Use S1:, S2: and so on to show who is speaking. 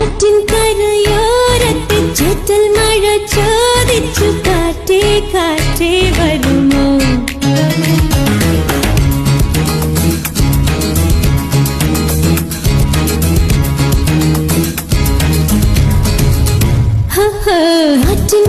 S1: കാറ്റിൻ കരയോരത്തെ ചുറ്റൽ മഴ ചോദിച്ചു കാറ്റേ കാറ്റേ വരുമോ? ആറ്റിൻ